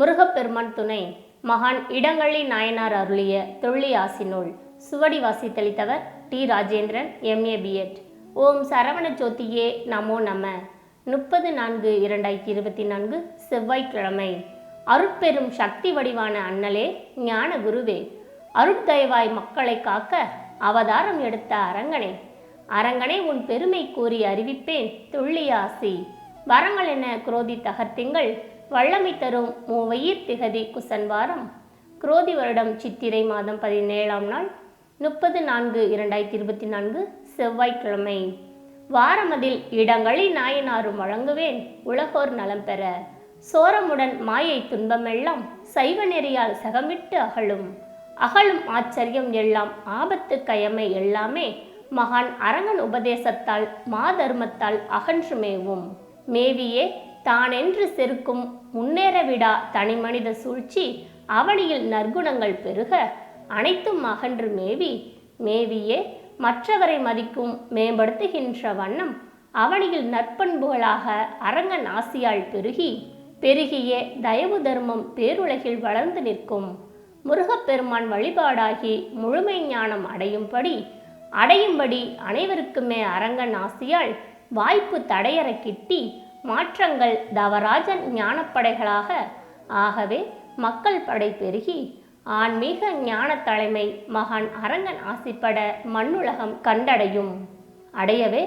முருகப்பெருமான் துணை மகான் இடங்கள்ளி நாயனார் அருளிய தொள்ளி ஆசினூல் சுவடி வாசித்தளித்தவர் டி ராஜேந்திரன் எம்ஏ பிஎட் ஓம் சரவண ஜோதியே நமோ நம. முப்பது நான்கு இரண்டாயிரத்தி இருபத்தி நான்கு செவ்வாய்க்கிழமை. அருட்பெரும் சக்தி வடிவான அண்ணலே ஞான குருவே. அருட்தயவாய் மக்களை காக்க அவதாரம் எடுத்த அரங்கனே. அரங்கனை உன் பெருமை கூறி அறிவிப்பேன் துள்ளியாசி வரங்கள் என குரோதி தகர்த்திங்கள் வல்லமை தரும் மூவையீர் திகதி குசன்வாரம். குரோதி வருடம் சித்திரை மாதம் பதினேழாம் நாள் முப்பது நான்கு இரண்டாயிரத்தி இருபத்தி நான்கு செவ்வாய்க்கிழமை. வாரமதில் இடங்களில் நாயனாரும் வழங்குவேன் உலகோர் நலம் பெற. சோரமுடன் மாயை துன்பமெல்லாம் சைவ நெறியால் சகமிட்டு அகலும். அகலும் ஆச்சரியம் எல்லாம் ஆபத்து கயமை எல்லாமே மகான் அரங்கன் உபதேசத்தால் மாதர்மத்தால் அகன்று மேவும் மேவியே தானென்று செருக்கும் முன்னேறவிடா தனிமனித சூழ்ச்சி அவனியில் நற்குணங்கள் பெருக அனைத்தும் அகன்று மேவி மேவியே மற்றவரை மதிக்கும் மேம்படுத்துகின்ற வண்ணம் அவனியில் நற்பண்புகளாக அரங்கன் ஆசியால் பெருகி பெருகிய தயவு தர்மம் பேருலகில் வளர்ந்து நிற்கும். முருகப்பெருமான் வழிபாடாகி முழுமை ஞானம் அடையும்படி அடையும்படி அனைவருக்குமே அரங்கன் ஆசியால் வாய்ப்பு தடையற கிட்டி மாற்றங்கள் தவராஜன் ஞானப்படைகளாக. ஆகவே மக்கள் படை பெருகி ஆன்மீக ஞான தலைமை மகான் அரங்கன் ஆசிப்பட மண்ணுலகம் கண்டடையும். அடையவே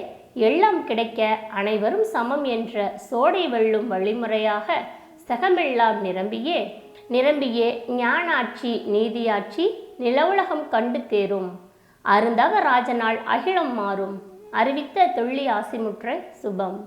எல்லாம் கிடைக்க அனைவரும் சமம் என்ற சோடை வெல்லும் வழிமுறையாக சகமெல்லாம் நிரம்பியே நிரம்பியே ஞானாட்சி நீதியாட்சி நிலவுலகம் கண்டு தேரும். அருந்தவ ராஜனால் அகிலம் மாறும். அறிவித்த தொல்லி ஆசிமுற்ற சுபம்.